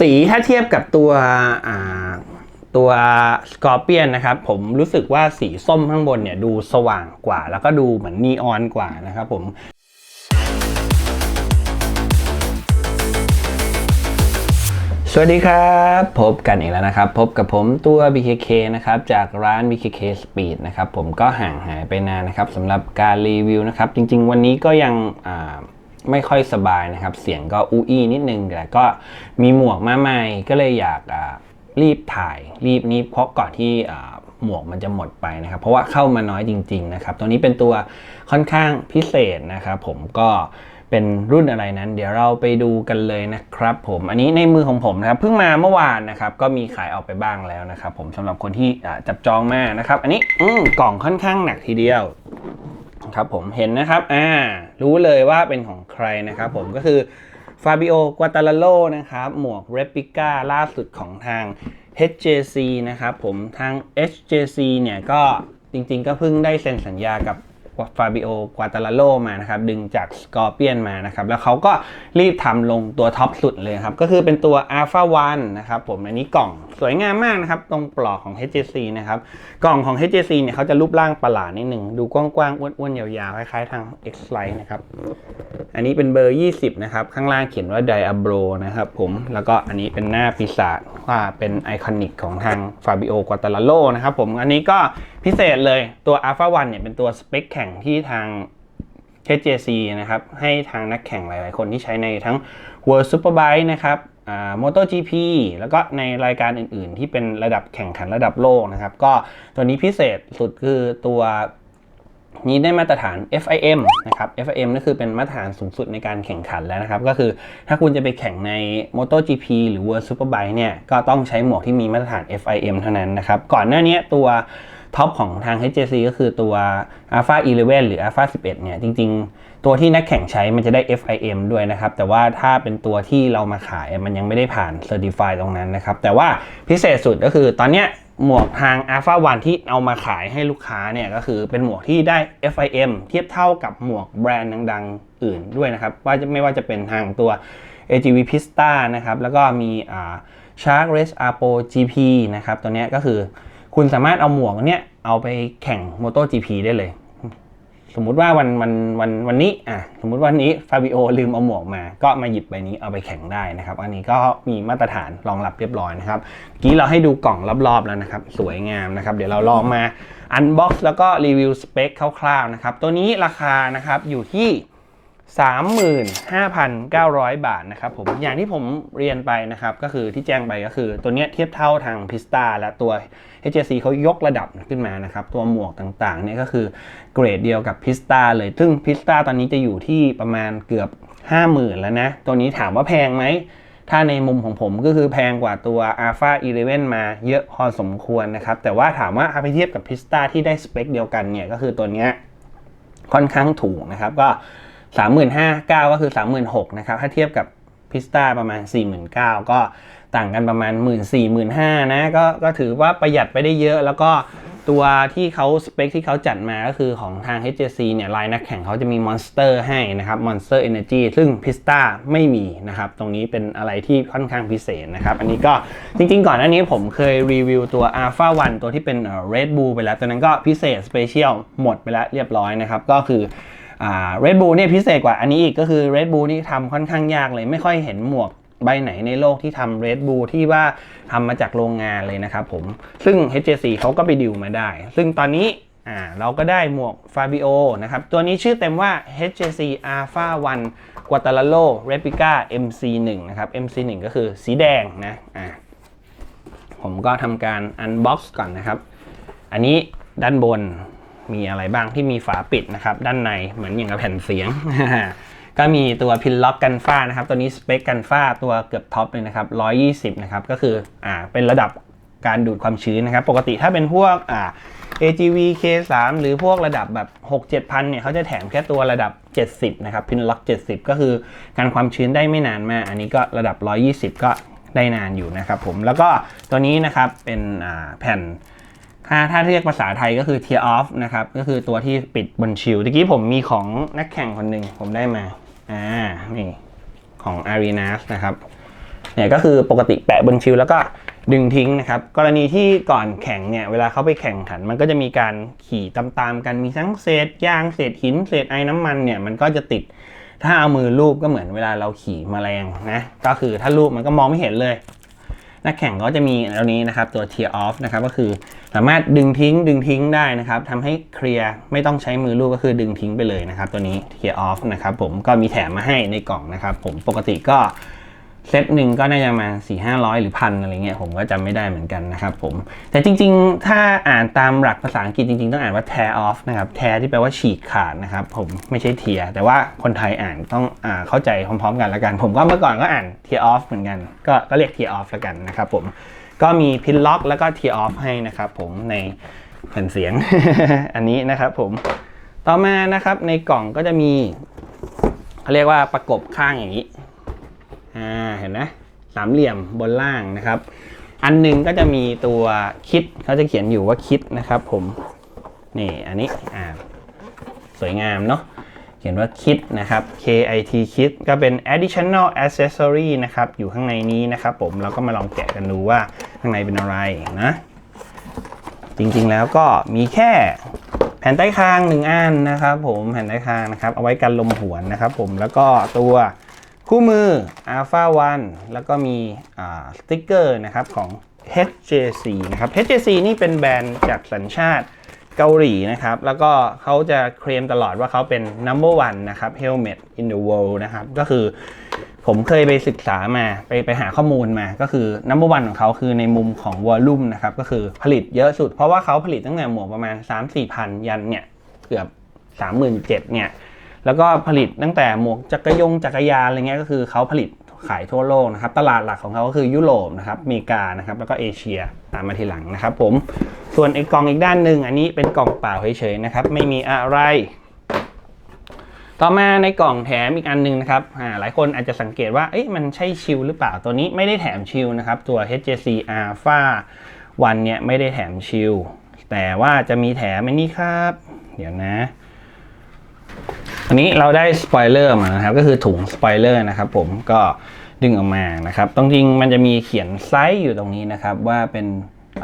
สีถ้าเทียบกับตัวตัวสกอร์เปียนนะครับผมรู้สึกว่าสีส้มข้างบนเนี่ยดูสว่างกว่า แล้วก็ดูเหมือนนีออนกว่านะครับผมสวัสดีครับพบกันอีกแล้วนะครับ พบกับผมตัว BKK นะครับจากร้าน BKK Speed นะครับผมก็ห่างหายไปนานนะครับสำหรับการรีวิวนะครับ จริง ๆ วันนี้ก็ยังอ่า ไม่ค่อยสบายนะครับ เสียงก็อู้อี้นิดนึงแต่ก็มีหมวกมาใหม่ก็เลยอยากรีบถ่าย รีบนี้เพราะก่อนที่หมวกมันจะหมดไปนะครับ เพราะว่าเข้ามาน้อยจริง ๆ นะครับ ตัวนี้เป็นตัวค่อนข้างพิเศษนะครับผมก็เป็นรุ่นอะไรนั้น เดี๋ยวเราไปดูกันเลยนะครับ ผมอันนี้ในมือของผมนะครับเพิ่งมาเมื่อวานนะครับ ก็มีขายออกไปบ้างแล้วนะครับ ผมสำหรับคนที่จับจองมานะครับ อันนี้อืกล่องค่อนข้างหนักทีเดียวครับผมเห็นนะครับ อ่า รู้เลยว่าเป็นของใครนะครับผมก็คือฟาบิโอกวาตาลาโลนะครับหมวกเรปิก้าล่าสุดของทาง HJC นะครับผมทาง HJC เนี่ยก็จริงๆ ก็เพิ่งได้เซ็นสัญญากับ ฟาบิโอกวาตาลาโลมานะครับดึงจากสกอร์เปียนมานะครับแล้วเขาก็รีบทำลงตัวท็อปสุดเลยครับก็คือเป็นตัว Alpha 1นะครับผมอันนี้กล่องสวยงามมากนะครับตรงปลอกของ HJC นะครับกล่องของ HJC เนี่ยเขาจะรูปร่างประหลาดนิดหนึ่งดูกว้างๆอ้วนๆยาวๆคล้ายๆทาง X-Lite นะครับอันนี้เป็นเบอร์ 20 นะครับ ข้างล่างเขียนว่า Diablo นะครับผมแล้วก็อันนี้เป็นหน้าปีศาจว่าเป็นไอคอนิกของทาง Fabio Quartararo นะครับผมอันนี้ก็พิเศษเลยตัว Alpha 1เนี่ยเป็นตัวสเปคแข่งที่ทาง HJC นะครับ ให้ทางนักแข่งหลาย ๆ คนที่ใช้ในทั้ง World Superbike นะครับมอ่า MotoGP แล้วก็ในรายการอื่น ๆ ที่เป็นระดับแข่งขันระดับโลกนะครับ ก็ตัวนี้พิเศษสุดคือตัวนี้ได้มาตรฐาน FIM นะครับ FIM นั่นคือเป็นมาตรฐานสูงสุดในการแข่งขันแล้วนะครับ ก็คือถ้าคุณจะไปแข่งใน MotoGP หรือ World Superbike เนี่ย ก็ต้องใช้หมวกที่มีมาตรฐาน FIM เท่านั้นนะครับ ก่อนหน้านี้ตัว ท็อปของทาง HJC ก็คือตัว Alpha 11 หรือ Alpha 11 เนี่ย จริง ๆ ตัวที่นักแข่งใช้มันจะได้ FIM ด้วยนะครับ แต่ว่าถ้าเป็นตัวที่เรามาขายมันยังไม่ได้ผ่าน Certify ตรงนั้นนะครับ แต่ว่าพิเศษสุดก็คือตอนเนี้ยหมวกทาง Alpha 1ที่เอามาขายให้ลูกค้าเนี่ยก็คือเป็นหมวกที่ได้ FIM เทียบเท่ากับหมวกแบรนด์ดัง ๆ อื่นด้วยนะครับ ว่าจะไม่ว่าจะเป็นทางตัว AGV Pista นะครับ แล้วก็มี Shark Race Apo GP นะครับ ตัวเนี้ยก็คือ คุณสามารถเอาหมวกเนี้ยเอาไปแข่ง MotoGP ได้เลย สมมุติว่าวันวันวันวันนี้อะสมมุติวันนี้ฟาบิโอลืมเอาหมวกมา ก็มาหยิบใบนี้เอาไปแข่งได้นะครับ อันนี้ก็มีมาตรฐานรองรับเรียบร้อยนะครับกี้เราให้ดูกล่องรอบๆแล้วนะครับ สวยงามนะครับ เดี๋ยวเราลองมาอันบ็อกซ์แล้วก็รีวิวสเปคคร่าวๆนะครับ ตัวนี้ราคานะครับอยู่ที่ 35,900 บาทนะครับผมอย่างที่ผมเรียนไปนะครับ ก็คือที่แจ้งไปก็คือ ตัวเนี้ยเทียบเท่าทางพิสตาและตัว HJC เขายกระดับขึ้นมานะครับ ตัวหมวกต่างๆเนี่ยก็คือเกรดเดียวกับพิสตาเลย ซึ่งพิสตาตอนนี้จะอยู่ที่ประมาณเกือบ 50,000 แล้วนะ ตัวนี้ถามว่าแพงไหม ถ้าในมุมของผมก็คือแพงกว่าตัว Alpha 11 มาเยอะพอสมควรนะครับ แต่ว่าถามว่าเอาไปเทียบกับพิสตาที่ได้สเปคเดียวกันเนี่ยก็คือตัวเนี้ยค่อนข้างถูกนะครับก็ 35,900ก็คือ 36,000นะครับ ถ้าเทียบกับพิสตาประมาณ 49,000 ก็ต่างกันประมาณ 1 4 5 0 0 0นะก็ก็ถือว่าประหยัดไปได้เยอะแล้วก็ตัวที่เขาสเปคที่เขาจัดมาก็คือของทาง HJC เนี่ยลายนักแข่งเขาจะมี Monster ให้นะครับ Monster Energy ซึ่ง Pista ไม่มีนะครับ ตรงนี้เป็นอะไรที่ค่อนข้างพิเศษนะครับ อันนี้ก็จริง ๆ ก่อนหน้านี้ผมเคยรีวิวตัว Alpha 1 ตัวที่เป็นเอ่อ Red Bull ไปแล้วตัวนั้นก็พิเศษ Special หมดไปแล้วเรียบร้อยนะครับ ก็คือ อ่า Red Bull เนี่ยพิเศษกว่าอันนี้อีกก็คือ Red Bull นี่ทำค่อนข้างยากเลย ไม่ค่อยเห็นหมวกใบไหนในโลกที่ทำ Red Bull ที่ว่าทำมาจากโรงงานเลยนะครับผมซึ่ง HJC เขาก็ไปดิวมาได้ ซึ่งตอนนี้เราก็ได้หมวก Fabio นะครับ ตัวนี้ชื่อเต็มว่า HJC Alpha 1 Guatalaro Replica MC1 นะครับ MC1 ก็คือสีแดงนะอ่าผมก็ทำการ unbox ก่อนนะครับ อันนี้ด้านบน มีอะไรบ้างที่มีฝาปิดนะครับ ด้านในเหมือนอย่างกับแผ่นเสียง ก็มีตัวพินล็อกกันฝ้านะครับ ตัวนี้สเปคกันฝ้าตัวเกือบท็อปเลยนะครับ 120 นะครับ ก็คืออ่าเป็นระดับการดูดความชื้นนะครับ ปกติถ้าเป็นพวกอ่า AGV K3 หรือพวกระดับแบบ 6 7พันเนี่ยเขาจะแถมแค่ตัวระดับ 70 นะครับพินล็อก 70 ก็คือการความชื้นได้ไม่นานมาก อันนี้ก็ระดับ 120 ก็ได้นานอยู่นะครับผมแล้วก็ตัวนี้นะครับเป็นแผ่น ถ้าถ้าเรียกภาษาไทยก็คือ tear off นะครับ ก็คือตัวที่ปิดบนชิลตะกี้ผมมีของนักแข่งคนหนึ่งผมได้มา อ่า นี่ของ Arenas นะครับ เนี่ยก็คือปกติแปะบนชิลแล้วก็ดึงทิ้งนะครับ กรณีที่ก่อนแข่งเนี่ย เวลาเขาไปแข่งขัน มันก็จะมีการขี่ตามๆกัน มีทั้งเศษยาง เศษหิน เศษไอ้น้ำมันเนี่ย มันก็จะติด ถ้าเอามือลูบก็เหมือนเวลาเราขี่แมลงนะ ก็คือถ้าลูบมันก็มองไม่เห็นเลย นักแข่งก็จะมีตัวนี้นะครับตัว tear off นะครับก็คือสามารถดึงทิ้งดึงทิ้งได้นะครับทำให้เคลียร์ไม่ต้องใช้มือลูกก็คือดึงทิ้งไปเลยนะครับ ตัวนี้ tear off นะครับผมก็มีแถมมาให้ในกล่องนะครับ ผมปกติก็ เซตหนึ่งก็น่าจะมา4 5 0 0หรือพันอะไรเงี้ยผมก็จำไม่ได้เหมือนกันนะครับผม แต่จริงๆ ถ้าอ่านตามหลักภาษาอังกฤษจริงๆ ต้องอ่านว่า tear off นะครับ tear ที่แปลว่าฉีกขาดนะครับผมไม่ใช่ tear แต่ว่าคนไทยอ่านต้องอ่าเข้าใจพร้อมๆ กันละกัน ผมก็เมื่อก่อนก็อ่าน tear off เหมือนกัน ก็ก็เรียก tear off ละกันนะครับผมก็มีพินล็อกแล้วก็ tear off ให้นะครับผมในแผ่นเสียงอันนี้นะครับผมต่อมานะครับในกล่องก็จะมีเขาเรียกว่าประกบข้างอย่างนี้ อ่าเห็นไหมสามเหลี่ยมบนล่างนะครับ อันหนึงก็จะมีตัวคิดเขาจะเขียนอยู่ว่าคิดนะครับผมนี่อันนี้อ่าสวยงามเนาะเขียนว่าคิดนะครับ KIT คิดก็เป็น additional accessory นะครับ อยู่ข้างในนี้นะครับผมเราก็มาลองแกะกันดูว่าข้างในเป็นอะไรนะ จริงๆแล้วก็มีแค่แผ่นใต้คางหนึ่งอันนะครับผมแผ่นใต้คางนะครับ เอาไว้กันลมหวนนะครับผมแล้วก็ตัว คู่มือ Alpha 1 แล้วก็มีสติ๊กเกอร์นะครับของ HJC นะครับ HJC นี่เป็นแบรนด์จากสัญชาติเกาหลีนะครับ แล้วก็เขาจะเคลมตลอดว่าเขาเป็น number one นะครับ helmet in the world นะครับ ก็คือผมเคยไปศึกษามาไปไปหาข้อมูลมา ก็คือ number one ของเขาคือในมุมของ volume นะครับ ก็คือผลิตเยอะสุด เพราะว่าเขาผลิตตั้งแต่หมวกประมาณ 3-4 พันยันเนี่ย เกือบ 37,000เนี่ย แล้วก็ผลิตตั้งแต่หมวกจักรยงจักรยานอะไรเงี้ยก็คือเขาผลิตขายทั่วโลกนะครับ ตลาดหลักของเขาก็คือยุโรปนะครับอเมริกานะครับ แล้วก็เอเชียตามมาทีหลังนะครับ ผมส่วนไอ้กล่องอีกด้านหนึ่งอันนี้เป็นกล่องเปล่าเฉยๆนะครับ ไม่มีอะไร ต่อมาในกล่องแถมอีกอันหนึงนะครับหลายคนอาจจะสังเกตว่าเอ๊ะมันใช่ชิลหรือเปล่าตัวนี้ไม่ได้แถมชิลนะครับ ตัว HJC Alpha 1เนี่ยไม่ได้แถมชิลแต่ว่าจะมีแถมอันนี้ครับ เดี๋ยวนะ อันนี้เราได้สปอยเลอร์มานะครับ ก็คือถุงสปอยเลอร์นะครับผมก็ดึงออกมานะครับตรงจริงมันจะมีเขียนไซส์อยู่ตรงนี้นะครับ ว่าเป็น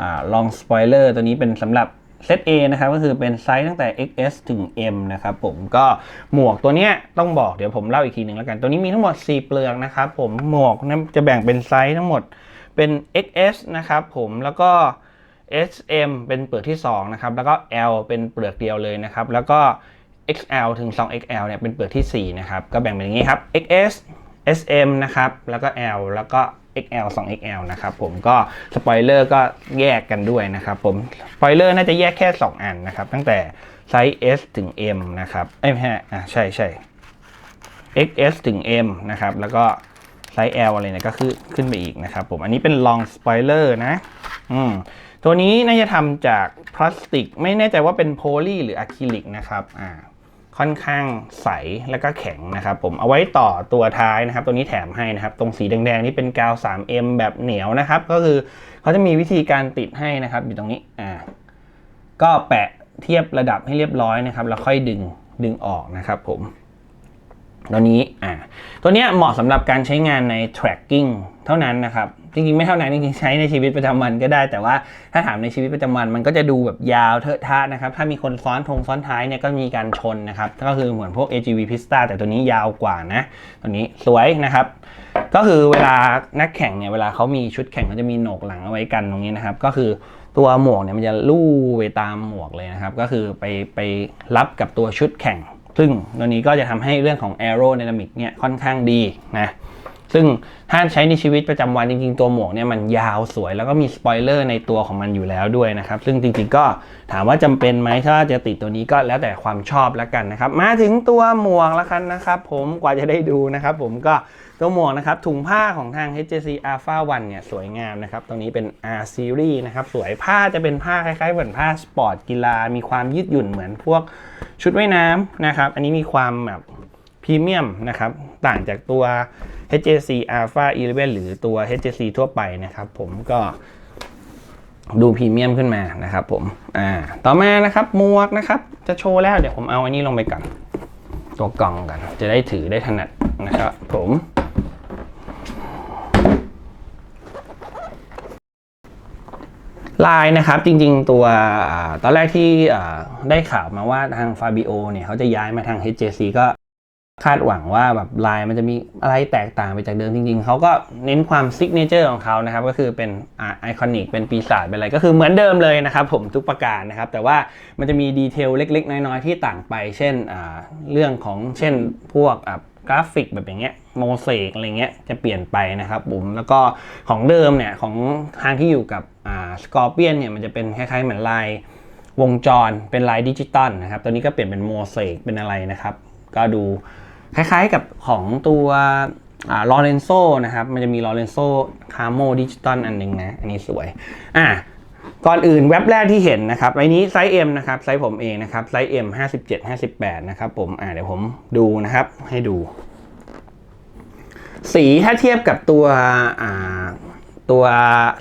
อลองสปอยเลอร์ตัวนี้เป็นสำหรับเซต A นะครับก็คือเป็นไซส์ตั้งแต่ XS ถึง M นะครับผมก็หมวกตัวเนี้ยต้องบอกเดี๋ยวผมเล่าอีกทีหนึ่งแล้วกัน ตัวนี้มีทั้งหมด 4 เปลือกนะครับผมหมวกจะแบ่งเป็นไซส์ทั้งหมดเป็น XS นะครับผมแล้วก็ SM เป็นเปลือกที่2นะครับแล้วก็ L เป็นเปลือกเดียวเลยนะครับแล้วก็ XL ถึง 2XL เนี่ยเป็นเปลือกที่ 4 นะครับ ก็แบ่งเป็นอย่างนี้ครับ XS SM นะครับ แล้วก็ L แล้วก็ XL 2XL นะครับผมก็สปอยเลอร์ก็แยกกันด้วยนะครับผมสปอยเลอร์น่าจะแยกแค่ 2 อันนะครับ ตั้งแต่ไซส์ S ถึง M นะครับเอ้ยไม่ใช่อะใช่ใช่ XS ถึง M นะครับ แล้วก็ไซส์ L อะไรเนี่ยก็ขึ้นขึ้นไปอีกนะครับผมอันนี้เป็น long spoiler นะอืมตัวนี้น่าจะทำจากพลาสติก ไม่แน่ใจว่าเป็นโพลีหรืออะคริลิกนะครับอ่า ค่อนข้างใสแล้วก็แข็งนะครับผมเอาไว้ต่อตัวท้ายนะครับ ตัวนี้แถมให้นะครับ ตรงสีแดงๆนี่เป็นกาว 3M แบบเหนียวนะครับ ก็คือเขาจะมีวิธีการติดให้นะครับ อยู่ตรงนี้อ่าก็แปะเทียบระดับให้เรียบร้อยนะครับ แล้วค่อยดึงดึงออกนะครับผมตัวนี้อ่าตัวเนี้ยเหมาะสำหรับการใช้งานใน tracking เท่านั้นนะครับ จริงๆไม่เท่านั้นจริงๆใช้ในชีวิตประจำวันก็ได้ แต่ว่าถ้าถามในชีวิตประจำวันมันก็จะดูแบบยาวเทอะทะนะครับ ถ้ามีคนซ้อนทงซ้อนท้ายเนี่ยก็มีการชนนะครับ ก็คือเหมือนพวก AGV Pista แต่ตัวนี้ยาวกว่านะ ตัวนี้สวยนะครับ ก็คือเวลานักแข่งเนี่ยเวลาเขามีชุดแข่งเขาจะมีโหนกหลังเอาไว้กันตรงนี้นะครับ ก็คือตัวหมวกเนี่ยมันจะลู่ไปตามหมวกเลยนะครับ ก็คือไปไปรับกับตัวชุดแข่ง ซึ่งตัวนี้ก็จะทำให้เรื่องของ aerodynamic เนี่ยค่อนข้างดีนะ ซึ่งถ้าใช้ในชีวิตประจำวันจริง ๆ ตัวหมวกเนี่ยมันยาวสวย แล้วก็มีสปอยเลอร์ในตัวของมันอยู่แล้วด้วยนะครับ ซึ่งจริงๆก็ถามว่าจำเป็นไหมถ้าจะติดตัวนี้ก็แล้วแต่ความชอบแล้วกันนะครับ มาถึงตัวหมวกแล้วกันนะครับ ผมกว่าจะได้ดูนะครับผมก็ตัวหมวกนะครับถุงผ้าของทาง HJC Alpha 1เนี่ยสวยงามนะครับตรงนี้เป็น R Series นะครับสวยผ้าจะเป็นผ้าคล้ายๆเหมือนผ้าสปอร์ตกีฬา มีความยืดหยุ่นเหมือนพวกชุดว่ายน้ำนะครับ อันนี้มีความแบบพรีเมียมนะครับ ต่างจากตัว HJC Alpha 11 หรือตัว HJC ทั่วไปนะครับ ผมก็ดูพรีเมียมขึ้นมานะครับผม อ่า ต่อมานะครับมวกนะครับ จะโชว์แล้วเดี๋ยวผมเอาอันนี้ลงไปก่อน ตัวกล่องกัน จะได้ถือได้ถนัดนะครับผม ลายนะครับจริงๆตัวตอนแรกที่ได้ข่าวมาว่าทาง Fabio เนี่ยเขาจะย้ายมาทาง HJC ก็ คาดหวังว่าแบบลายมันจะมีอะไรแตกต่างไปจากเดิมจริงๆ เขาก็เน้นความซิกเนเจอร์ของเขานะครับ ก็คือเป็นไอคอนิกเป็นปีศาจเป็นอะไรก็คือเหมือนเดิมเลยนะครับผมทุกประการนะครับ แต่ว่ามันจะมีดีเทลเล็ก ๆ น้อยๆ ที่ต่างไป เช่นเรื่องของเช่นพวกกราฟิกแบบอย่างเงี้ยโมเสกอะไรเงี้ยจะเปลี่ยนไปนะครับผมแล้วก็ของเดิมเนี่ยของทางที่อยู่กับสกอร์เปียนเนี่ยมันจะเป็นคล้ายๆเหมือนลายวงจรเป็นลายดิจิตอลนะครับตัวนี้ก็เปลี่ยนเป็นโมเสกเป็นอะไรนะครับ ก็ดูคล้ายๆกับของตัวลอเรนโซนะครับ มันจะมีลอเรนโซคาโมดิจิตอลอันหนึงนะ อันนี้สวย อะ ก่อนอื่นเว็บแรกที่เห็นนะครับไอ้นี้ไซส์ M นะครับ ไซส์ผมเองนะครับ ไซส์ M 57 58 นะครับผม อ่าเดี๋ยวผมดูนะครับ ให้ดู สีถ้าเทียบกับตัวอ่าตัว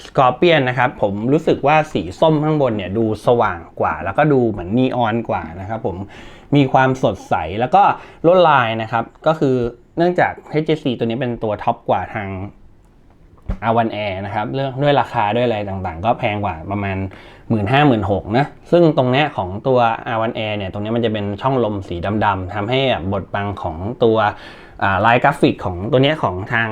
สกอร์เปียนนะครับ ผมรู้สึกว่าสีส้มข้างบนเนี่ยดูสว่างกว่า แล้วก็ดูเหมือนนีออนกว่านะครับผม มีความสดใสแล้วก็ลวดลายนะครับ ก็คือเนื่องจาก HJC ตัวนี้เป็นตัวท็อปกว่าทาง R1 Air นะครับเรื่องด้วยราคาด้วยอะไรต่างๆ ก็แพงกว่าประมาณ 1 5 0 0 0 0 6นะซึ่งตรงเนี้ยของตัว R1 Air เนี่ยตรงเนี้ยมันจะเป็นช่องลมสีดำๆทำให้บทบังของตัวลายกราฟิกของตัวเนี้ยของทาง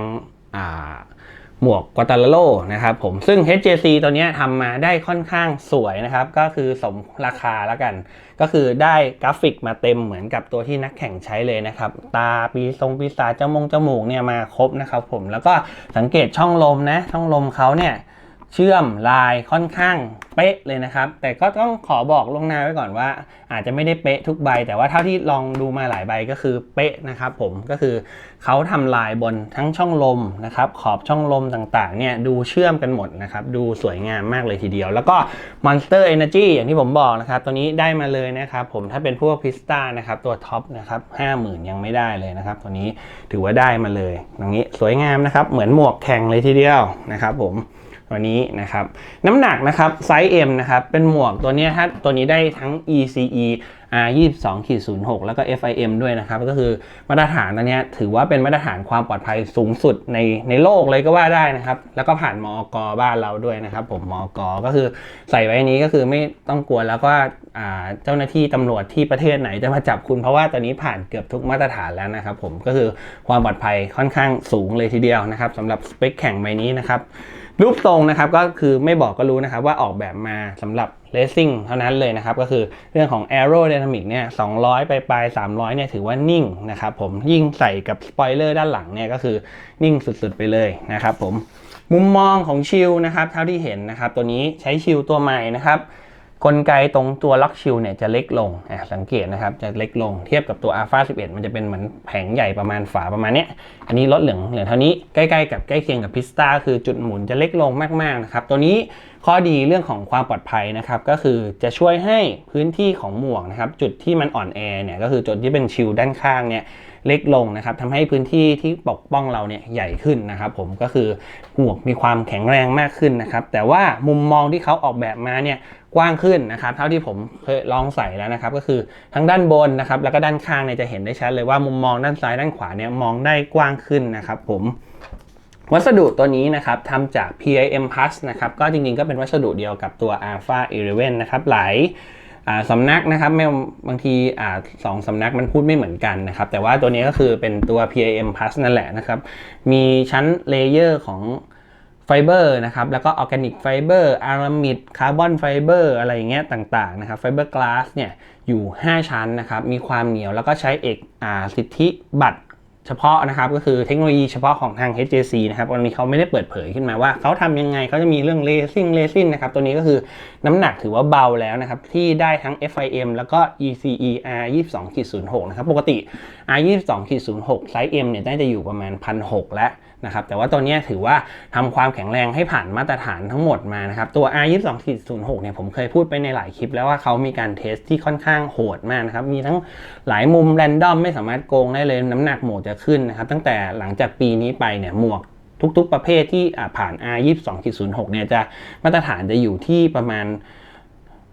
หมวกกัตาโลนะครับผมซึ่ง HJC ตัวนี้ทำมาได้ค่อนข้างสวยนะครับ ก็คือสมราคาแล้วกัน ก็คือได้กราฟิกมาเต็มเหมือนกับตัวที่นักแข่งใช้เลยนะครับ ตาปีทรงปีศาจจมูกจมูกเนี่ยมาครบนะครับผมแล้วก็สังเกตช่องลมนะช่องลมเขาเนี่ย เชื่อมลายค่อนข้างเป๊ะเลยนะครับ แต่ก็ต้องขอบอกลงหน้าไว้ก่อนว่า อาจจะไม่ได้เป๊ะทุกใบ แต่ว่าเท่าที่ลองดูมาหลายใบก็คือเป๊ะนะครับผมก็คือเขาทำลายบนทั้งช่องลมนะครับ ขอบช่องลมต่างๆเนี่ยดูเชื่อมกันหมดนะครับ ดูสวยงามมากเลยทีเดียว แล้วก็ Monster Energy อย่างที่ผมบอกนะครับ ตัวนี้ได้มาเลยนะครับผมถ้าเป็นพวกพิสตานะครับตัวท็อปนะครับ50,000ยังไม่ได้เลยนะครับ ตัวนี้ถือว่าได้มาเลยอย่างนี้สวยงามนะครับเหมือนหมวกแข่งเลยทีเดียวนะครับผม ตัวนี้นะครับ น้ำหนักนะครับไซส์ M นะครับเป็นหมวกตัวนี้ถ้าตัวนี้ได้ทั้ง ECE R 22ขีด06 แล้วก็ FIM ด้วยนะครับ ก็คือมาตรฐานตัวนี้ถือว่าเป็นมาตรฐานความปลอดภัยสูงสุดในในโลกเลยก็ว่าได้นะครับ แล้วก็ผ่านมอกบ้านเราด้วยนะครับ ผมมอกก็คือใส่ไว้นี้ก็คือไม่ต้องกลัวแล้วก็เจ้าหน้าที่ตำรวจที่ประเทศไหนจะมาจับคุณเพราะว่าตอนนี้ผ่านเกือบทุกมาตรฐานแล้วนะครับ ผมก็คือความปลอดภัยค่อนข้างสูงเลยทีเดียวนะครับสำหรับสเปคแข่งใบนี้นะครับ รูปทรงนะครับก็คือไม่บอกก็รู้นะครับว่าออกแบบมาสำหรับเลสซิ่งเท่านั้นเลยนะครับ ก็คือเรื่องของ aerodynamic เนี่ย200 ไปปลาย 300 เนี่ยถือว่านิ่งนะครับผมยิ่งใส่กับสปอยเลอร์ด้านหลังเนี่ยก็คือนิ่งสุดๆไปเลยนะครับผมมุมมองของชิลนะครับเท่าที่เห็นนะครับตัวนี้ใช้ชิลตัวใหม่นะครับ กลไกตรงตัวล็อกชิลเนี่ยจะเล็กลงอะสังเกตนะครับจะเล็กลงเทียบกับตัว Alpha 11 มันจะเป็นเหมือนแผงใหญ่ประมาณฝาประมาณเนี้ยอันนี้ลดเหลืองเหลืองเท่านี้ใกล้ๆกับใกล้เคียงกับพิสตาคือจุดหมุนจะเล็กลงมากๆนะครับตัวนี้ ข้อดีเรื่องของความปลอดภัยนะครับ ก็คือจะช่วยให้พื้นที่ของหมวกนะครับ จุดที่มันอ่อนแอเนี่ยก็คือจุดที่เป็นชิลด้านข้างเนี่ยเล็กลงนะครับทำให้พื้นที่ที่ปกป้องเราเนี่ยใหญ่ขึ้นนะครับผมก็คือหมวกมีความแข็งแรงมากขึ้นนะครับแต่ว่ามุมมองที่เขาออกแบบมาเนี่ยกว้างขึ้นนะครับเท่าที่ผมเคยลองใส่แล้วนะครับก็คือทั้งด้านบนนะครับแล้วก็ด้านข้างเนี่ยจะเห็นได้ชัดเลยว่ามุมมองด้านซ้ายด้านขวาเนี่ยมองได้กว้างขึ้นนะครับผม วัสดุตัวนี้นะครับทำจาก PIM Plus นะครับก็จริงๆก็เป็นวัสดุเดียวกับตัว Alpha 11นะครับหลายาสำนักนะครับไม่บางทีอสองสำนักมันพูดไม่เหมือนกันนะครับ แต่ว่าตัวนี้ก็คือเป็นตัว PIM Plus นั่นแหละนะครับ มีชั้นเลเยอร์ของไฟเบอร์นะครับ แล้วก็ออร์แกนิกไฟเบอร์อารามิดคาร์บอนไฟเบอร์อะไรอย่างเงี้ยต่างๆนะครับไฟเบอร์กลาสเนี่ยอยู่ 5 ชั้นนะครับ มีความเหนียวแล้วก็ใช้เอกอสิทธิบัตร ฉพาะนะครับก็คือเทคโนโลยีเฉพาะของทาง HJC นะครับวันนี้เขาไม่ได้เปิดเผยขึ้นมาว่าเขาทำยังไงเขาจะมีเรื่องเลซิ่งเลซินนะครับตัวนี้ก็คือน้ำหนักถือว่าเบาแล้วนะครับที่ได้ทั้ง FIM แล้วก็ ECE R 22 06 นะครับปกติ R 22 06 ไซส์ M เนี่ยน่าจะอยู่ประมาณ 1,600และ นะครับแต่ว่าตัวนี้ถือว่าทำความแข็งแรงให้ผ่านมาตรฐานทั้งหมดมานะครับตัว R 22 06เนี่ยผมเคยพูดไปในหลายคลิปแล้วว่าเขามีการเทสที่ค่อนข้างโหดมากนะครับมีทั้งหลายมุมแรนดอมไม่สามารถโกงได้เลยน้ำหนักหมวกจะขึ้นนะครับตั้งแต่หลังจากปีนี้ไปเนี่ยหมวกทุกๆประเภทที่อ่าผ่าน R 22 06เนี่ยจะมาตรฐานจะอยู่ที่ประมาณ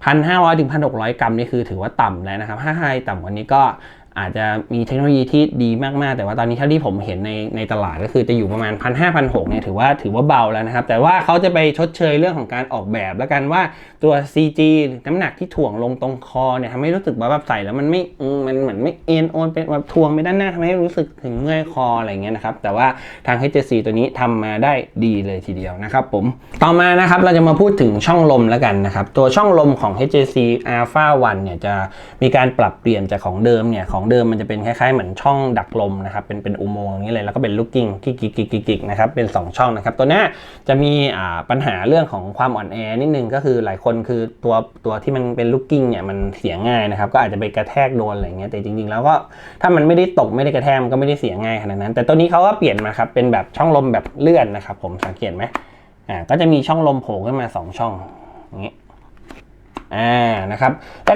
1,500ถึง1,600 กรัมนี่คือถือว่าต่ำแล้วนะครับ ถ้าใครต่ำกว่านี้ก็ อาจจะมีเทคโนโลยีที่ดีมากๆ แต่ว่าตอนนี้เท่าที่ผมเห็นในในตลาดก็คือจะอยู่ประมาณ1 5 0 0 1 6เนี่ยถือว่าถือว่าเบาแล้วนะครับ แต่ว่าเขาจะไปชดเชยเรื่องของการออกแบบแล้วกันว่าตัว CG น้ำหนักที่ถ่วงลงตรงคอเนี่ยทำให้รู้สึกว่าแบบใส่แล้วมันไม่อืมมันเหมือนไม่เอ็นโอนเป็นแบบถ่วงไปด้านหน้าทำให้รู้สึกถึงเมื่อยคออะไรเงี้ยนะครับแต่ว่าทาง HJC ตัวนี้ทำมาได้ดีเลยทีเดียวนะครับผมต่อมานะครับเราจะมาพูดถึงช่องลมแล้วกันนะครับตัวช่องลมของ HJC Alpha 1เนี่ยจะมีการปรับเปลี่ยนจากของเดิมเนี่ยของเดิมมันจะเป็นคล้ายๆเหมือนช่องดักลมนะครับเป็นเป็นอุโมงค์อย่างนี้เลยแล้วก็เป็นลูกกิ้งกิกกิกกิกกิกนะครับเป็น 2 ช่องนะครับตัวนี้จะมีปัญหาเรื่องของความอ่อนแอนิดนึงก็คือหลายคนคือตัวตัวที่มันเป็นลูกกิ้งเนี่ยมันเสียง่ายนะครับก็อาจจะไปกระแทกโดนอะไรเงี้ยแต่จริงๆ แล้วก็ถ้ามันไม่ได้ตกไม่ได้กระแทกมันก็ไม่ได้เสียง่ายขนาดนั้น แต่ตัวนี้เขาก็เปลี่ยนมาครับเป็นแบบช่องลมแบบเลื่อนนะครับผมสังเกตไหมอ่าก็จะมีช่องลมโผล่ขึ้นมา 2 ช่องอย่างนี้ อ่านะครับ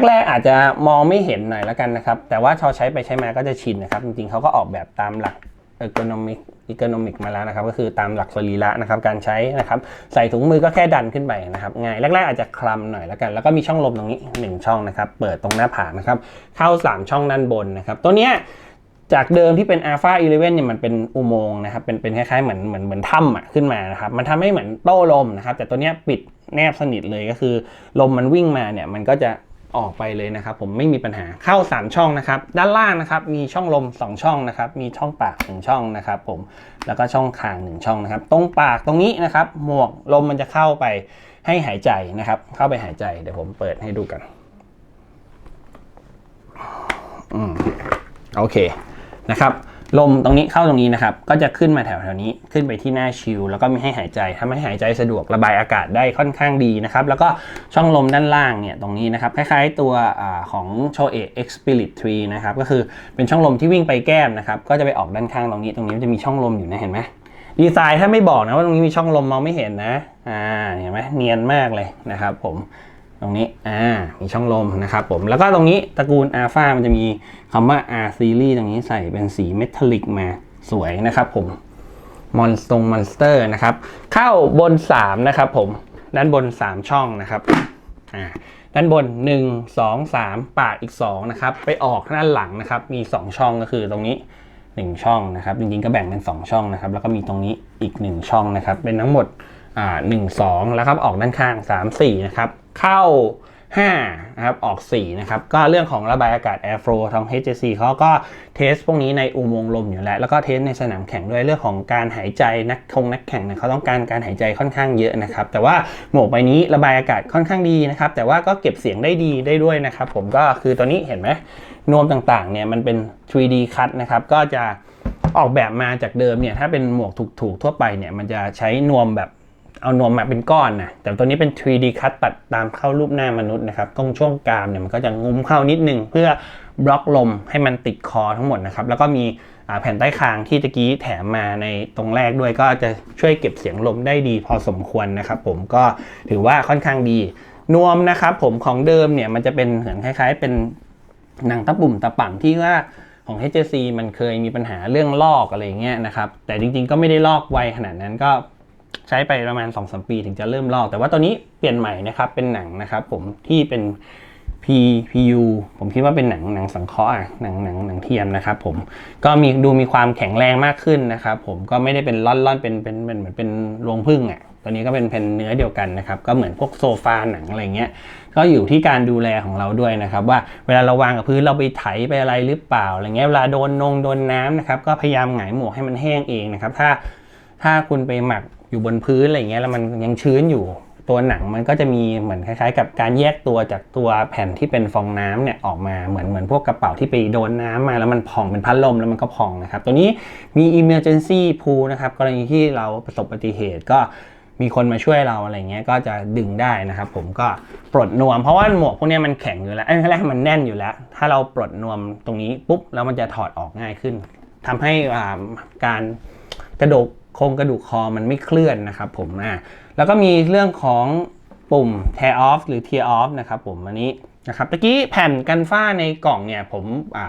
แรกๆอาจจะมองไม่เห็นหน่อยแล้วกันนะครับ แต่ว่าพอใช้ไปใช้มาก็จะชินนะครับ จริงๆเขาก็ออกแบบตามหลัก ergonomic ergonomic มาแล้วนะครับ ก็คือตามหลักสรีระนะครับ การใช้นะครับ ใส่ถุงมือก็แค่ดันขึ้นไปนะครับง่ายแรกๆอาจจะคลำหน่อยแล้วกัน แล้วก็มีช่องลมตรงนี้ 1 ช่องนะครับ เปิดตรงหน้าผากนะครับ เข้า 3 ช่องด้านบนนะครับ ตัวเนี้ย จากเดิมที่เป็น Alpha 11เนี่ยมันเป็นอุโมงค์นะครับเป็นเป็นคล้ายๆเหมือนเหมือนเหมือนถ้ำอะขึ้นมานะครับมันทำให้เหมือนโต้ลมนะครับแต่ตัวเนี้ยปิดแนบสนิทเลยก็คือ ลมมันวิ่งมาเนี่ยมันก็จะออกไปเลยนะครับ ผมไม่มีปัญหาเข้า 3 ช่องนะครับ ด้านล่างนะครับมีช่องลม 2 ช่องนะครับ มีช่องปาก1ช่องนะครับ ผมแล้วก็ช่องคาง1ช่องนะครับ ตรงปากตรงนี้นะครับ หมวกลมมันจะเข้าไปให้หายใจนะครับ เข้าไปหายใจเดี๋ยวผมเปิดให้ดูกันอืมโอเค นะครับลมตรงนี้เข้าตรงนี้นะครับ ก็จะขึ้นมาแถวแถวนี้ขึ้นไปที่หน้าชิลแล้วก็ม่ให้หายใจทำให้หายใจสะดวกระบายอากาศได้ค่อนข้างดีนะครับ แล้วก็ช่องลมด้านล่างเนี่ยตรงนี้นะครับ คล้ายๆตัวอของโชเอ X Spirit 3นะครับก็คือเป็นช่องลมที่วิ่งไปแก้มนะครับ ก็จะไปออกด้านข้างตรงนี้ ตรงนี้จะมีช่องลมอยู่นะเห็นไหมดีไซน์ถ้าไม่บอกนะว่าตรงนี้มีช่องลมมองไม่เห็นนะอ่าเห็นไหมเนียนมากเลยนะครับผม ตรงนี้อ่ามีช่องลมนะครับผมแล้วก็ตรงนี้ตระกูล Alpha มันจะมีคำว่า R Series ตรงนี้ใส่เป็นสีเมทัลลิกมาสวยนะครับผมมอนสตงมอนสเตอร์นะครับ เข้าบน 3 นะครับผม ด้านบน 3 ช่องนะครับอ่าด้านบน 1 2 3 ปากอีก 2 นะครับ ไปออกด้านหลังนะครับ มี 2 ช่องก็คือตรงนี้ 1 ช่องนะครับ จริงๆก็แบ่งเป็น 2 ช่องนะครับ แล้วก็มีตรงนี้อีก 1 ช่องนะครับ เป็นทั้งหมดอ่าหนึ่งสองแล้วครับออกด้านข้าง 3 4 นะครับ เข้า5นะครับออก4นะครับก็เรื่องของระบายอากาศ airflow ทาง HJC เขาก็เทสพวกนี้ในอุโมงค์ลมอยู่แล้ว แล้วก็เทสในสนามแข่งด้วยเรื่องของการหายใจนักคงนักแข่งเนี่ยเขาต้องการการหายใจค่อนข้างเยอะนะครับ แต่ว่าหมวกใบนี้ระบายอากาศค่อนข้างดีนะครับ แต่ว่าก็เก็บเสียงได้ดีได้ด้วยนะครับ ผมก็คือตัวนี้เห็นไหมนวมต่างๆเนี่ยมันเป็น 3D cut นะครับก็จะออกแบบมาจากเดิมเนี่ยถ้าเป็นหมวกถูกๆทั่วไปเนี่ยมันจะใช้นวมแบบ เอานวมมาเป็นก้อนนะแต่ตัวนี้เป็น 3D cut ตัดตามเข้ารูปหน้ามนุษย์นะครับตรงช่วงกรามเนี่ยมันก็จะงุ้มเข้านิดนึง เพื่อบล็อกลมให้มันติดคอทั้งหมดนะครับแล้วก็มีแผ่นใต้คางที่ตะกี้แถมมาในตรงแรกด้วยก็จะช่วยเก็บเสียงลมได้ดีพอสมควรนะครับผมก็ถือว่าค่อนข้างดี นวมนะครับผมของเดิมเนี่ยมันจะเป็นเหมือนคล้าย ๆ เป็นหนังตะปุ่มตะป่ำที่ว่าของ HJC มันเคยมีปัญหาเรื่องลอกอะไรเงี้ยนะครับ แต่จริงๆก็ไม่ได้ลอกไวขนาดนั้นก็ ใช้ไปประมาณ2-3ปีถึงจะเริ่มลอก แต่ว่าตัวนี้เปลี่ยนใหม่นะครับเป็นหนังนะครับผมที่เป็น P PU ผมคิดว่าเป็นหนังหนังสังเคราะห์อะหนังหนังหนังเทียมนะครับผมก็มีดูมีความแข็งแรงมากขึ้นนะครับผมก็ไม่ได้เป็นล่อนๆเป็นเป็นเป็นเหมือนเป็นรวงพึ่งอะตัวนี้ก็เป็นเป็นเนื้อเดียวกันนะครับก็เหมือนพวกโซฟาหนังอะไรเงี้ยก็อยู่ที่การดูแลของเราด้วยนะครับว่าเวลาเราวางกับพื้นเราไปไถไปอะไรหรือเปล่าอะไรเงี้ยเวลาโดนนงโดนน้ำนะครับก็พยายามหงายหมวกให้มันแห้งเองนะครับถ้าถ้าคุณไปหมัก อยู่บนพื้นอะไรเงี้ยแล้วมันยังชื้นอยู่ตัวหนังมันก็จะมีเหมือนคล้ายๆ กับการแยกตัวจากตัวแผ่นที่เป็นฟองน้ำเนี่ยออกมาเหมือนเหมือนพวกกระเป๋าที่ไปโดนน้ำมาแล้วมันพองเป็นพัดลมแล้วมันก็พองนะครับ ตัวนี้มี emergency pool นะครับกรณีที่เราประสบอุบัติเหตุก็มีคนมาช่วยเราอะไรเงี้ยก็จะดึงได้นะครับ ผมก็ปลดนวม เพราะว่าหมวกพวกนี้มันแข็งอยู่แล้วไอ้แรกมันแน่นอยู่แล้ว ถ้าเราปลดนวมตรงนี้ปุ๊บแล้วมันจะถอดออกง่ายขึ้นทำให้อ่าการกระดก โครงกระดูกคอมันไม่เคลื่อนนะครับผมอะแล้วก็มีเรื่องของปุ่ม tear off หรือ tear off นะครับผมอันนี้นะครับตะกี้แผ่นกันฝ้าในกล่องเนี่ยผม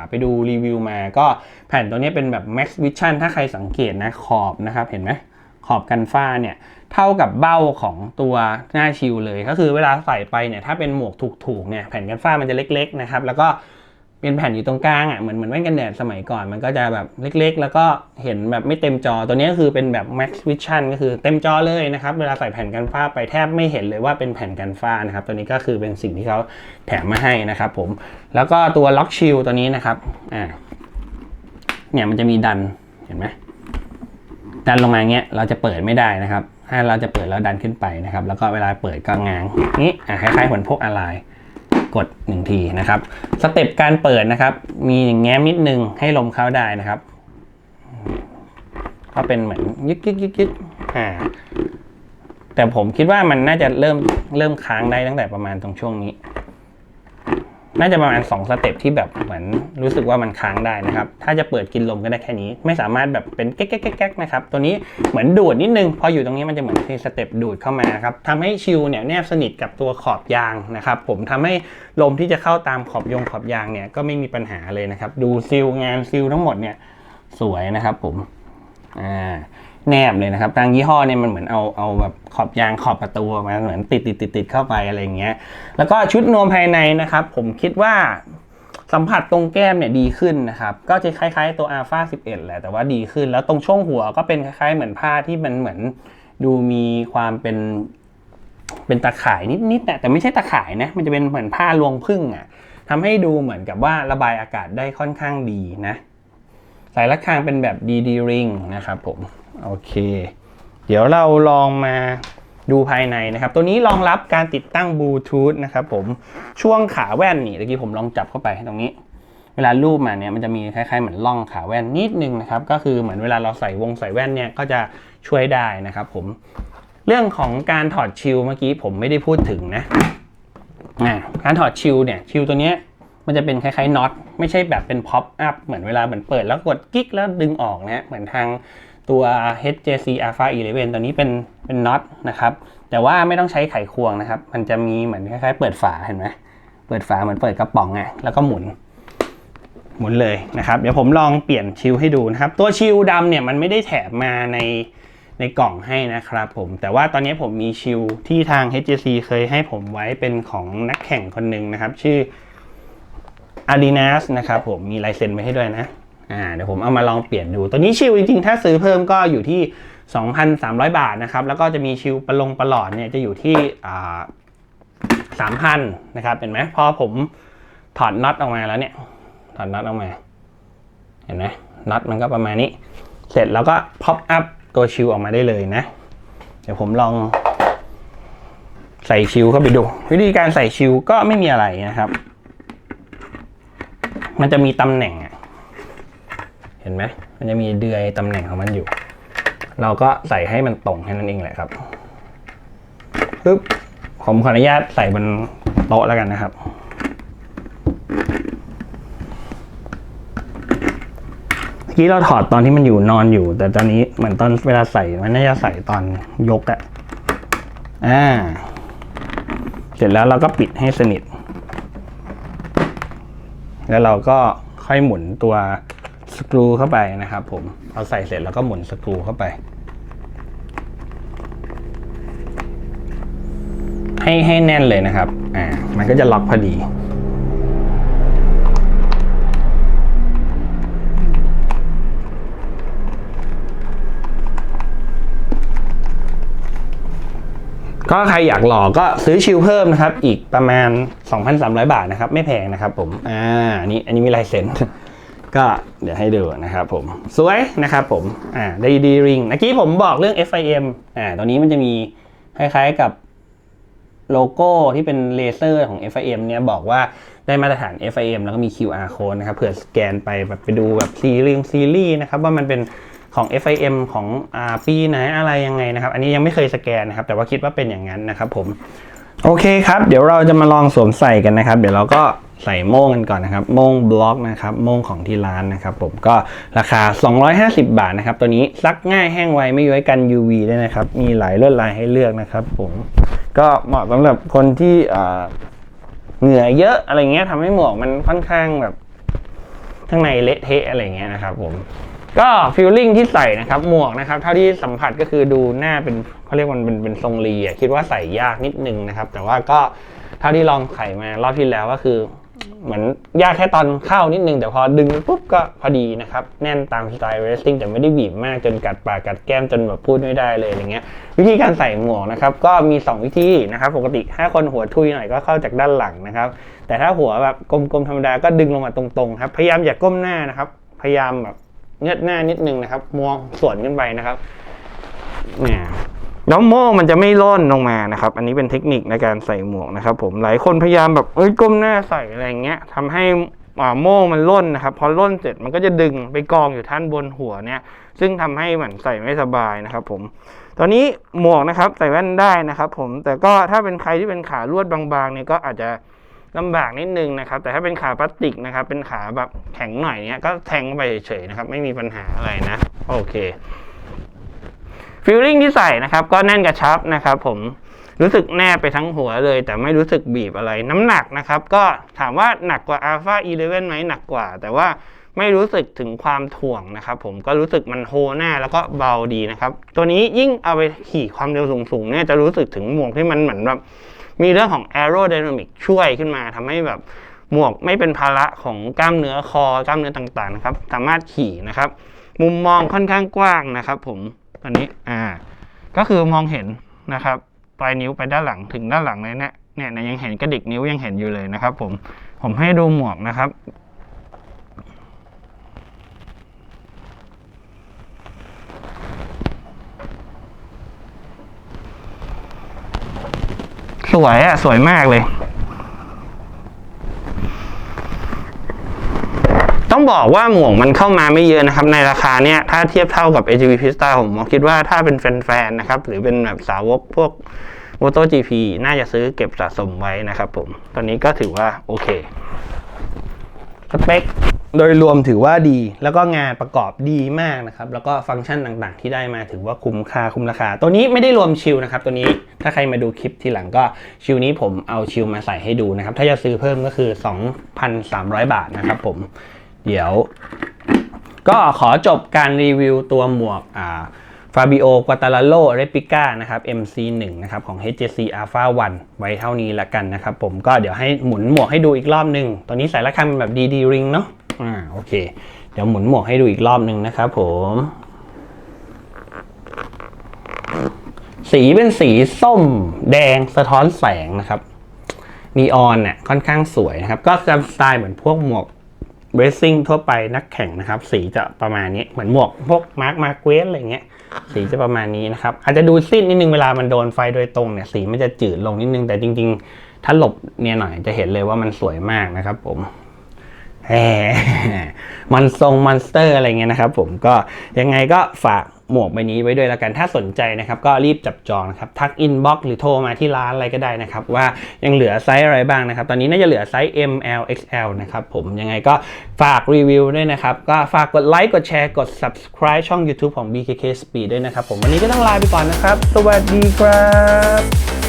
ไปดูรีวิวมา ก็แผ่นตัวนี้เป็นแบบ max vision ถ้าใครสังเกตนะขอบนะครับเห็นไหมขอบกันฝ้าเนี่ยเท่ากับเบ้าของตัวหน้าชิลเลย ก็คือเวลาใส่ไปเนี่ยถ้าเป็นหมวกถูกๆเนี่ยแผ่นกันฝ้ามันจะเล็กๆนะครับแล้วก็ เป็นแผ่นอยู่ตรงกลางอะเหมือนเหมือนแว่นกันแดดสมัยก่อนมันก็จะแบบเล็กๆ แล้วก็เห็นแบบไม่เต็มจอตัวนี้ก็คือเป็นแบบ Max Vision ก็คือเต็มจอเลยนะครับเวลาใส่แผ่นกันฝ้าไปแทบไม่เห็นเลยว่าเป็นแผ่นกันฝ้านะครับตัวนี้ก็คือเป็นสิ่งที่เขาแถมมาให้นะครับผมแล้วก็ตัว Lock Shield ตัวนี้นะครับอ่าเนี่ยมันจะมีดันเห็นไหมดันลงมาเงี้ยเราจะเปิดไม่ได้นะครับ ถ้าเราจะเปิดแล้วดันขึ้นไปนะครับ แล้วก็เวลาเปิดก็ง้างนี้อะคล้ายๆเหมือนพวกอะไร กดหนึ่งทีนะครับสเต็ปการเปิดนะครับ มีอย่างแง้มนิดนึงให้ลมเข้าได้นะครับ ก็เป็นเหมือนยึกยึกยึกยึกอ่าแต่ผมคิดว่ามันน่าจะเริ่มเริ่มค้างได้ตั้งแต่ประมาณตรงช่วงนี้ น่าจะประมาณ 2 สเต็ปที่แบบเหมือนรู้สึกว่ามันค้างได้นะครับ ถ้าจะเปิดกินลมก็ได้แค่นี้ ไม่สามารถแบบเป็นแก๊กแก๊กแก๊กนะครับ ตัวนี้เหมือนดูดนิดนึง พออยู่ตรงนี้มันจะเหมือนมีสเต็ปดูดเข้ามาครับทำให้ชิลเนี่ยแนบสนิทกับตัวขอบยางนะครับ ผมทำให้ลมที่จะเข้าตามขอบยงขอบยางเนี่ยก็ไม่มีปัญหาเลยนะครับ ดูซิลงานซิลทั้งหมดเนี่ยสวยนะครับผม อ่า แนบเลยนะครับทางยี่ห้อเนี่ยมันเหมือนเอาเอาแบบขอบยางขอบประตูมาเหมือนติดติดติดติดเข้าไปอะไรอย่างเงี้ย แล้วก็ชุดนวมภายในนะครับ ผมคิดว่าสัมผัสตรงแก้มเนี่ยดีขึ้นนะครับ ก็จะคล้ายๆตัว Alpha 11 แหละแต่ว่าดีขึ้น แล้วตรงช่วงหัวก็เป็นคล้ายๆเหมือนผ้าที่มันเหมือนดูมีความเป็นเป็นตาข่ายนิดๆนะแต่ไม่ใช่ตาข่ายนะ มันจะเป็นเหมือนผ้าลวงพึ่งอะ่ะทำให้ดูเหมือนกับว่าระบายอากาศได้ค่อนข้างดีนะสายระฆังเป็นแบบ DD ring นะครับผม โอเค เดี๋ยวเราลองมาดูภายในนะครับ ตัวนี้รองรับการติดตั้งบลูทูธนะครับผมช่วงขาแว่นนี่เมื่อกี้ผมลองจับเข้าไปตรงนี้ เวลาลูบมาเนี่ยมันจะมีคล้ายๆเหมือนล่องขาแว่นนิดนึงนะครับ ก็คือเหมือนเวลาเราใส่วงใส่แว่นเนี่ยก็จะช่วยได้นะครับผมเรื่องของการถอดชิลเมื่อกี้ผมไม่ได้พูดถึงนะการถอดชิลเนี่ยชิลตัวเนี้ยมันจะเป็นคล้ายๆน็อตไม่ใช่แบบเป็นพ็อปอัพเหมือนเวลาเหมือนเปิดแล้วกดกิ๊กแล้วดึงออกนะเหมือนทาง ตัว HJC Alpha 11ตัวนี้เป็นเป็นน็อตนะครับ แต่ว่าไม่ต้องใช้ไขควงนะครับ มันจะมีเหมือนคล้ายๆ เปิดฝาเห็นไหมเปิดฝาเหมือนเปิดกระป๋องไงแล้วก็หมุน หมุนเลยนะครับ เดี๋ยวผมลองเปลี่ยนชิลให้ดูนะครับ ตัวชิลดำเนี่ยมันไม่ได้แถมมาในในกล่องให้นะครับผม แต่ว่าตอนนี้ผมมีชิลที่ทาง HJC เคยให้ผมไว้เป็นของนักแข่งคนหนึ่งนะครับ ชื่อ a r i n a s นะครับผมมีลายเซ็นไว้ให้ด้วยนะ อ่าเดี๋ยวผมเอามาลองเปลี่ยนดู ตัวนี้ชิลจริงๆ ถ้าซื้อเพิ่มก็อยู่ที่ 2,300 บาทนะครับ แล้วก็จะมีชิลประลงประหลอดเนี่ยจะอยู่ที่อ่า3,000นะครับ เห็นไหมพอผมถอดน็อตออกมาแล้วเนี่ย ถอดน็อตออกมา เห็นไหมน็อตมันก็ประมาณนี้ เสร็จแล้วก็พับอัพตัวชิลออกมาได้เลยนะ เดี๋ยวผมลองใส่ชิลเข้าไปดู วิธีการใส่ชิลก็ไม่มีอะไรนะครับ มันจะมีตำแหน่งอะ เห็นไหมมันจะมีเดือยตำแหน่งของมันอยู่ เราก็ใส่ให้มันตรงแค่นั้นเองแหละครับปึ๊บผมขออนุญาตใส่บนโต๊ะแล้วกันนะครับเมื่อกี้เราถอดตอนที่มันอยู่นอนอยู่ แต่ตอนนี้เหมือนตอนเวลาใส่มันน่าจะใส่ตอนยกอะอ่า เสร็จแล้วเราก็ปิดให้สนิท แล้วเราก็ค่อยหมุนตัว สกรูเข้าไปนะครับผมเราใส่เสร็จแล้วก็หมุนสกรูเข้าไป ให้ให้แน่นเลยนะครับอ่ามันก็จะล็อกพอดีก็ใครอยากหล่อก็ซื้อชิลเพิ่มนะครับ อีกประมาณ 2,300 บาทนะครับ ไม่แพงนะครับผม อ่านนี้อันนี้มีลายเซ็น ก็เดี๋ยวให้ดูนะครับผม สวยนะครับผมอ่าได้ดีริงเมื่อกี้ผมบอกเรื่อง FIM อ่าตัวนี้มันจะมีคล้ายๆกับโลโก้ที่เป็นเลเซอร์ของ FIM เนี่ยบอกว่าได้มาตรฐาน FIM แล้วก็มี QR code นะครับเผื่อสแกนไปแบบไปดูแบบซีรีส์ซีรีส์นะครับว่ามันเป็นของ FIM ของอ่าปีไหนอะไรยังไงนะครับ อันนี้ยังไม่เคยสแกนนะครับ แต่ว่าคิดว่าเป็นอย่างนั้นนะครับผม โอเคครับ เดี๋ยวเราจะมาลองสวมใส่กันนะครับ เดี๋ยวเราก็ ใส่โม่งกันก่อนนะครับ โม่งบล็อกนะครับโม่งของที่ร้านนะครับ ผมก็ราคา 250 บาทนะครับ ตัวนี้ซักง่ายแห้งไวไม่ย้อยกัน UV ด้นะครับ มีหลายลวดลายให้เลือกนะครับ ผมก็เหมาะสำหรับคนที่อ่าเหงื่อเยอะอะไรเงี้ยทำให้หมวกมันค่อนข้างแบบข้างในเละเทะอะไรเงี้ยนะครับ ผมก็ฟิลลิ่งที่ใส่นะครับหมวกนะครับเท่าที่สัมผัสก็คือดูหน้าเป็นเขาเรียกว่ามันเป็นเป็นทรงรีอะคิดว่าใส่ยากนิดนึงนะครับ แต่ว่าก็เท่าที่ลองใส่มารอบที่แล้วก็คือ เหมือนยากแค่ตอนเข้านิดนึง แต่พอดึงปุ๊บก็พอดีนะครับ แน่นตามสไตล์เรสซิ่งแต่ไม่ได้บีบมากจนกัดปากกัดแก้มจนแบบพูดไม่ได้เลยอะไรเงี้ย วิธีการใส่หมวกนะครับ ก็มี 2 วิธีนะครับ ปกติถ้าคนหัวทุยหน่อยก็เข้าจากด้านหลังนะครับ แต่ถ้าหัวแบบกลมๆธรรมดาก็ดึงลงมาตรงๆครับพยายามอย่าก้มหน้านะครับ พยายามแบบเงืดหน้านิดนึงนะครับมองสวนขึ้นไปนะครับเนี่ย แล้วโม่มันจะไม่ร่นลงมานะครับ อันนี้เป็นเทคนิคในการใส่หมวกนะครับ ผมหลายคนพยายามแบบเอ้ยก้มหน้าใส่อะไรเงี้ยทำให้อ่าโม่มันร่นนะครับพอร่นเสร็จมันก็จะดึงไปกองอยู่ท่านบนหัวเนี่ย ซึ่งทำให้เหมือนใส่ไม่สบายนะครับ ผม ตอนนี้หมวกนะครับใส่แว่นได้นะครับ ผมแต่ก็ถ้าเป็นใครที่เป็นขาลวดบางๆเนี่ยก็อาจจะลำบากนิดนึงนะครับ แต่ถ้าเป็นขาพลาสติกนะครับ เป็นขาแบบแข็งหน่อยเนี้ยก็แทงไปเฉยๆนะครับ ไม่มีปัญหาอะไรนะ โอเค ฟิลลิ่งที่ใส่นะครับ ก็แน่นกระชับนะครับ ผมรู้สึกแนบไปทั้งหัวเลย แต่ไม่รู้สึกบีบอะไร น้ำหนักนะครับ ก็ถามว่าหนักกว่า Alpha 11ไหมหนักกว่า แต่ว่าไม่รู้สึกถึงความถ่วงนะครับ ผมก็รู้สึกมันโฮหน้าแล้วก็เบาดีนะครับ ตัวนี้ยิ่งเอาไปขี่ความเร็วสูงๆเนี่ยจะรู้สึกถึงหมวกที่มันเหมือนแบบมีเรื่องของ aerodynamic ช่วยขึ้นมาทำให้แบบหมวกไม่เป็นภาระของกล้ามเนื้อคอกล้ามเนื้อต่างๆนะครับ สามารถขี่นะครับ มุมมองค่อนข้างกว้างนะครับ ผม ตอนนี้อ่าก็คือมองเห็นนะครับปลายนิ้วไปด้านหลังถึงด้านหลังเลยเนี่ยเนี่ยเนี่ยยังเห็นกระดิกนิ้วยังเห็นอยู่เลยนะครับ ผมผมให้ดูหมวกนะครับสวยอะสวยมากเลย ต้องบอกว่าหมวกมันเข้ามาไม่เยอะนะครับ ในราคาเนี้ยถ้าเทียบเท่ากับ AGV Pista ผมคิดว่าถ้าเป็นแฟนๆนะครับ หรือเป็นแบบสาวกพวก MotoGP น่าจะซื้อเก็บสะสมไว้นะครับผม ตอนนี้ก็ถือว่าโอเค สเปคโดยรวมถือว่าดี แล้วก็งานประกอบดีมากนะครับ แล้วก็ฟังก์ชันต่างๆ ที่ได้มาถือว่าคุ้มค่าคุ้มราคา ตัวนี้ไม่ได้รวมชิลนะครับ ตัวนี้ถ้าใครมาดูคลิปทีหลังก็ชิลนี้ผมเอาชิลมาใส่ให้ดูนะครับ ถ้าจะซื้อเพิ่มก็คือ 2,300 บาทนะครับผม เดี๋ยว ก็ขอจบการรีวิวตัวหมวกอ่า Fabio Quartararo Replica นะครับ MC1 นะครับของ HJC Alpha 1 ไว้เท่านี้ละกันนะครับผมก็เดี๋ยวให้หมุนหมวกให้ดูอีกรอบหนึ่งตอนนี้ใส่ละคันเป็นแบบ DD ring เนาะอ่าโอเค เดี๋ยวหมุนหมวกให้ดูอีกรอบหนึ่งนะครับผม สีเป็นสีส้มแดงสะท้อนแสงนะครับนีออนเนี่ยค่อนข้างสวยนะครับ ก็จะสไตล์เหมือนพวกหมวก เบสซิ่งทั่วไปนักแข่งนะครับ สีจะประมาณนี้เหมือนหมวกพวกมาร์คมาเกสอะไรเงี้ยสีจะประมาณนี้นะครับ อาจจะดูสิ้นนิดนึงเวลามันโดนไฟโดยตรงเนี่ยสีมันจะจืดลงนิดนึงแต่จริง ๆ ถ้าหลบเนี่ยหน่อยจะเห็นเลยว่ามันสวยมากนะครับ ผมแหมมันทรงมอนสเตอร์อะไรเงี้ยนะครับ ผมก็ยังไงก็ฝาก หมวกใบนี้ไว้ด้วยแล้วกันถ้าสนใจนะครับ ก็รีบจับจองนะครับทักอินบ็อกซ์หรือโทรมาที่ร้านอะไรก็ได้นะครับ ว่ายังเหลือไซส์อะไรบ้างนะครับ ตอนนี้น่าจะเหลือไซส์ M L X L นะครับผมยังไงก็ฝากรีวิวด้วยนะครับ ก็ฝากกดไลค์กดแชร์กด subscribe ช่อง YouTube ของ BKK Speed ด้วยนะครับ ผมวันนี้ก็ต้องลาไปก่อนนะครับ สวัสดีครับ